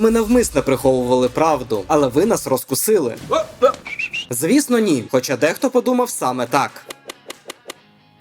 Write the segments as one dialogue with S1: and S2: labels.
S1: Ми навмисно приховували правду, але ви нас розкусили. Звісно, ні. Хоча дехто подумав саме так.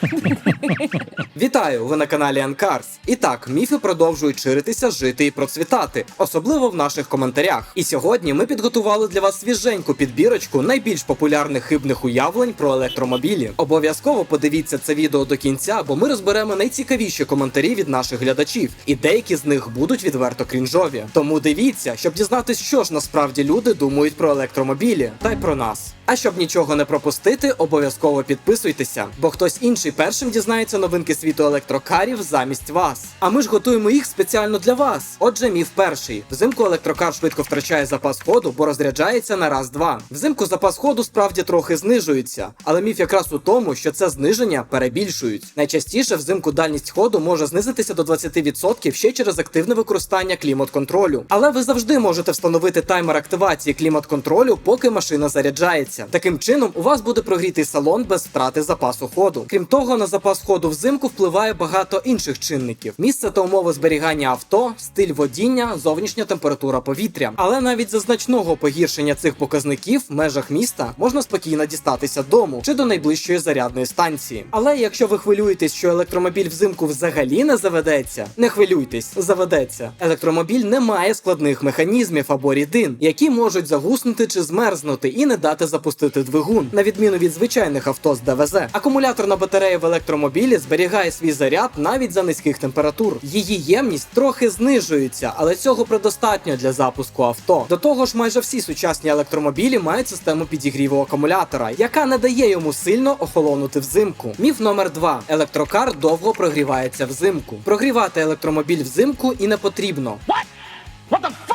S1: Вітаю! Ви на каналі Анкарс. І так, міфи продовжують ширитися, жити і процвітати, особливо в наших коментарях. І сьогодні ми підготували для вас свіженьку підбірочку найбільш популярних хибних уявлень про електромобілі. Обов'язково подивіться це відео до кінця, бо ми розберемо найцікавіші коментарі від наших глядачів, і деякі з них будуть відверто крінжові. Тому дивіться, щоб дізнатись, що ж насправді люди думають про електромобілі та й про нас. А щоб нічого не пропустити, обов'язково підписуйтеся, бо хтось інший першим дізнається новинки світу електрокарів замість вас. А ми ж готуємо їх спеціально для вас. Отже, міф перший: взимку електрокар швидко втрачає запас ходу, бо розряджається на раз-два. Взимку запас ходу справді трохи знижується, але міф якраз у тому, що це зниження перебільшують. Найчастіше взимку дальність ходу може знизитися до 20% ще через активне використання клімат-контролю. Але ви завжди можете встановити таймер активації клімат-контролю, поки машина заряджається. Таким чином, у вас буде прогрітий салон без втрати запасу ходу. Крім того, на запас ходу взимку впливає багато інших чинників: місце та умови зберігання авто, стиль водіння, зовнішня температура повітря. Але навіть за значного погіршення цих показників в межах міста можна спокійно дістатися дому чи до найближчої зарядної станції. Але якщо ви хвилюєтесь, що електромобіль взимку взагалі не заведеться, не хвилюйтесь, заведеться. Електромобіль не має складних механізмів або рідин, які можуть загуснути чи змерзнути і не дати запустити двигун, на відміну від звичайних авто з ДВЗ. Акумуляторна батарея в електромобілі зберігає свій заряд навіть за низьких температур. Її ємність трохи знижується, але цього предостатньо для запуску авто. До того ж, майже всі сучасні електромобілі мають систему підігріву акумулятора, яка не дає йому сильно охолонути взимку. Міф номер 2. електрокар довго прогрівається взимку. Прогрівати електромобіль взимку і не потрібно.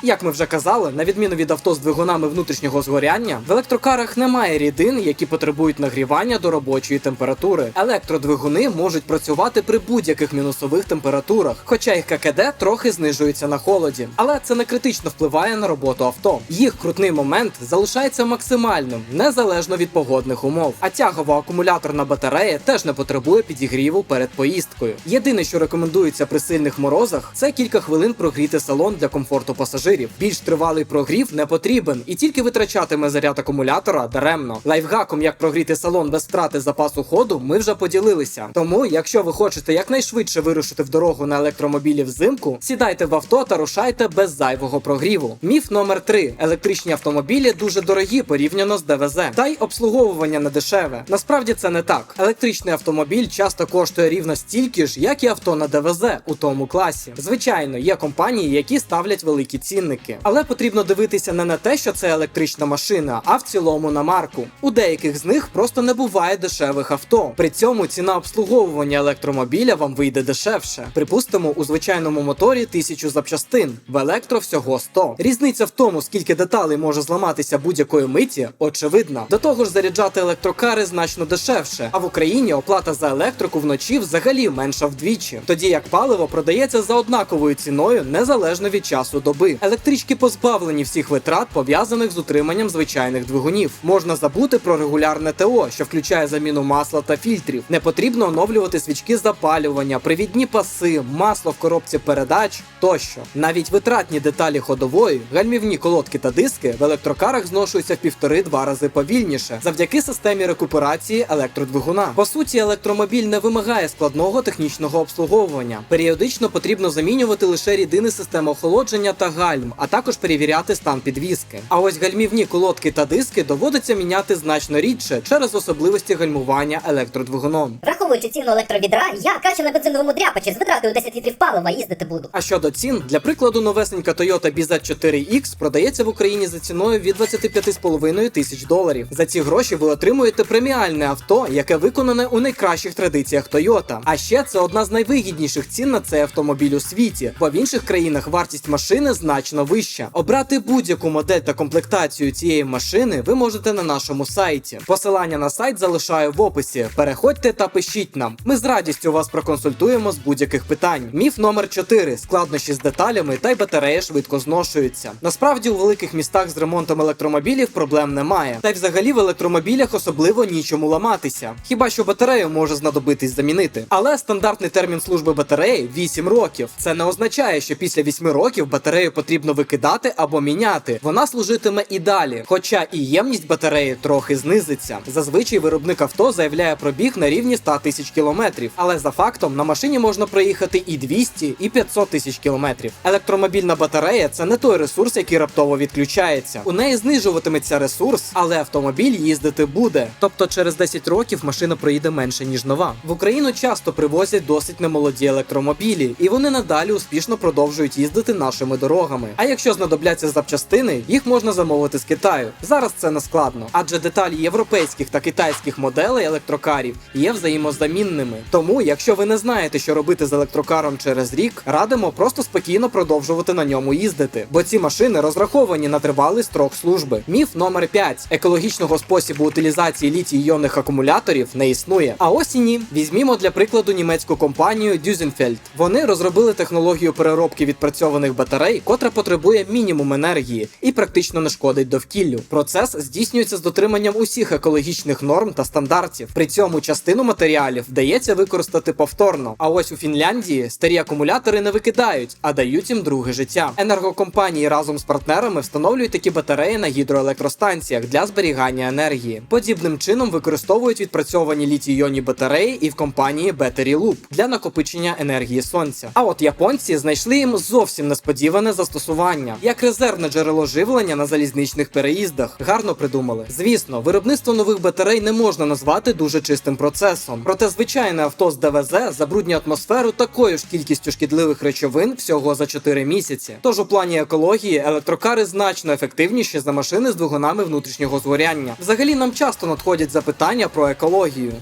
S1: Як ми вже казали, на відміну від авто з двигунами внутрішнього згоряння, в електрокарах немає рідин, які потребують нагрівання до робочої температури. Електродвигуни можуть працювати при будь-яких мінусових температурах, хоча їх ККД трохи знижується на холоді. Але це не критично впливає на роботу авто. Їх крутний момент залишається максимальним, незалежно від погодних умов. А тягова акумуляторна батарея теж не потребує підігріву перед поїздкою. Єдине, що рекомендується при сильних морозах, це кілька хвилин прогріти салон для комфорту пасажирів. Більш тривалий прогрів не потрібен і тільки витрачатиме заряд акумулятора даремно. Лайфхаком, як прогріти салон без втрати запасу ходу, ми вже поділилися. Тому, якщо ви хочете якнайшвидше вирушити в дорогу на електромобілі взимку, сідайте в авто та рушайте без зайвого прогріву. Міф номер 3. електричні автомобілі дуже дорогі порівняно з ДВЗ, та й обслуговування не дешеве. Насправді це не так. Електричний автомобіль часто коштує рівно стільки ж, як і авто на ДВЗ у тому класі. Звичайно, є компанії, які ставлять великі цінники, але потрібно дивитися не на те, що це електрична машина, а в цілому на марку. У деяких з них просто не буває дешевих авто. При цьому ціна обслуговування електромобіля вам вийде дешевше. Припустимо, у звичайному моторі тисячу запчастин, в електро всього 100. Різниця в тому, скільки деталей може зламатися будь-якої миті, очевидна. До того ж, заряджати електрокари значно дешевше, а в Україні оплата за електрику вночі взагалі менша вдвічі. Тоді як паливо продається за однаковою ціною незалежно від часу доби. Електрички позбавлені всіх витрат, пов'язаних з утриманням звичайних двигунів. Можна забути про регулярне ТО, що включає заміну масла та фільтрів. Не потрібно оновлювати свічки запалювання, привідні паси, масло в коробці передач тощо. Навіть витратні деталі ходової, гальмівні колодки та диски в електрокарах зношуються в півтори-два рази повільніше завдяки системі рекуперації електродвигуна. По суті, електромобіль не вимагає складного технічного обслуговування. Періодично потрібно замінювати лише рідини системи охолодження та гальм, а також перевіряти стан підвіски. А ось гальмівні колодки та диски доводиться міняти значно рідше через особливості гальмування електродвигуном.
S2: Враховуючи ціну електровідра, я краще на бензиновому дряпачі з витратою 10 літрів палива їздити буду.
S1: А щодо цін, для прикладу, новесенька Toyota BZ4X продається в Україні за ціною від 25,5 тисяч доларів. За ці гроші ви отримуєте преміальне авто, яке виконане у найкращих традиціях Toyota. А ще це одна з найвигідніших цін на цей автомобіль у світі, бо в інших країнах вартість машини значно вища. Обрати будь-яку модель та комплектацію цієї машини ви можете на нашому сайті. Посилання на сайт залишаю в описі. Переходьте та пишіть нам. Ми з радістю вас проконсультуємо з будь-яких питань. Міф номер 4. складнощі з деталями та й батарея швидко зношуються. Насправді у великих містах з ремонтом електромобілів проблем немає. Та й взагалі в електромобілях особливо нічому ламатися. Хіба що батарею може знадобитись замінити. Але стандартний термін служби батареї 8 років. Це не означає, що після 8 років батарею потрібно потрібно викидати або міняти. Вона служитиме і далі, хоча і ємність батареї трохи знизиться. Зазвичай виробник авто заявляє пробіг на рівні 100 тисяч кілометрів, але за фактом на машині можна проїхати і 200, і 500 тисяч кілометрів. Електромобільна батарея це не той ресурс, який раптово відключається. У неї знижуватиметься ресурс, але автомобіль їздити буде. Тобто через 10 років машина проїде менше ніж нова. В Україну часто привозять досить немолоді електромобілі, і вони надалі успішно продовжують їздити нашими дорогами. А якщо знадобляться запчастини, їх можна замовити з Китаю. Зараз це не складно, адже деталі європейських та китайських моделей електрокарів є взаємозамінними. Тому, якщо ви не знаєте, що робити з електрокаром через рік, радимо просто спокійно продовжувати на ньому їздити, бо ці машини розраховані на тривалий строк служби. Міф номер 5. екологічного способу утилізації літій-іонних акумуляторів не існує. А ось і ні. Візьмімо для прикладу німецьку компанію Düsenfeld. Вони розробили технологію переробки відпрацьованих батарей, котра потребує мінімум енергії і практично не шкодить довкіллю. Процес здійснюється з дотриманням усіх екологічних норм та стандартів. При цьому частину матеріалів вдається використати повторно. А ось у Фінляндії старі акумулятори не викидають, а дають їм друге життя. Енергокомпанії разом з партнерами встановлюють такі батареї на гідроелектростанціях для зберігання енергії. Подібним чином використовують відпрацьовані літій-іонні батареї і в компанії Battery Loop для накопичення енергії сонця. А от японці знайшли їм зовсім несподіване застосування як резервне джерело живлення на залізничних переїздах. Гарно придумали. Звісно, виробництво нових батарей не можна назвати дуже чистим процесом. Проте звичайне авто з ДВЗ забруднює атмосферу такою ж кількістю шкідливих речовин всього за 4 місяці. Тож у плані екології електрокари значно ефективніші за машини з двигунами внутрішнього згоряння. Взагалі нам часто надходять запитання про екологію.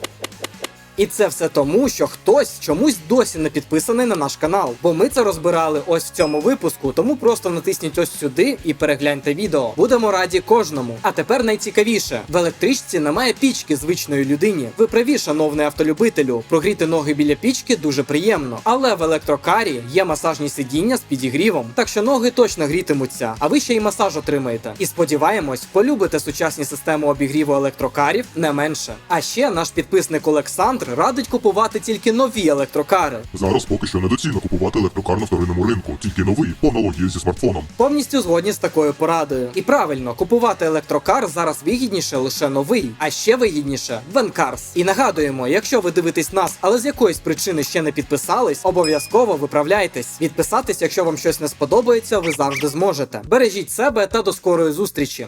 S1: І це все тому, що хтось чомусь досі не підписаний на наш канал. Бо ми це розбирали ось в цьому випуску, тому просто натисніть ось сюди і перегляньте відео. Будемо раді кожному. А тепер найцікавіше: в електричці немає пічки звичної людині. Ви праві, шановний автолюбителю, прогріти ноги біля пічки дуже приємно. Але в електрокарі є масажні сидіння з підігрівом, так що ноги точно грітимуться, а ви ще й масаж отримаєте. І сподіваємось, полюбите сучасні системи обігріву електрокарів не менше. А ще наш підписник Олександр радить купувати тільки нові електрокари.
S3: Зараз поки що недоцільно купувати електрокар на вторинному ринку, тільки новий, по аналогії зі смартфоном.
S1: Повністю згодні з такою порадою. І правильно, купувати електрокар зараз вигідніше лише новий, а ще вигідніше Венкарс. І нагадуємо, якщо ви дивитесь нас, але з якоїсь причини ще не підписались, обов'язково виправляйтесь. Відписатись, якщо вам щось не сподобається, ви завжди зможете. Бережіть себе та до скорої зустрічі.